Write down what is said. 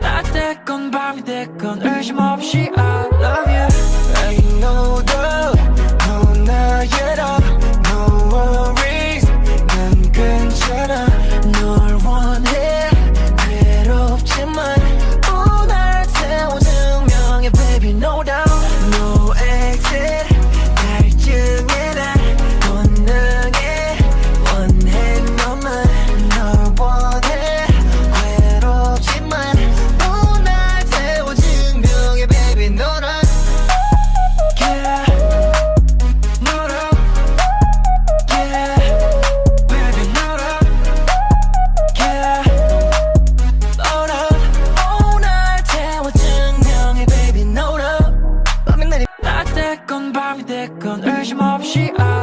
낮 됐건 밤이 됐건 의심 없이 I 사람이 됐건 의심 없이 아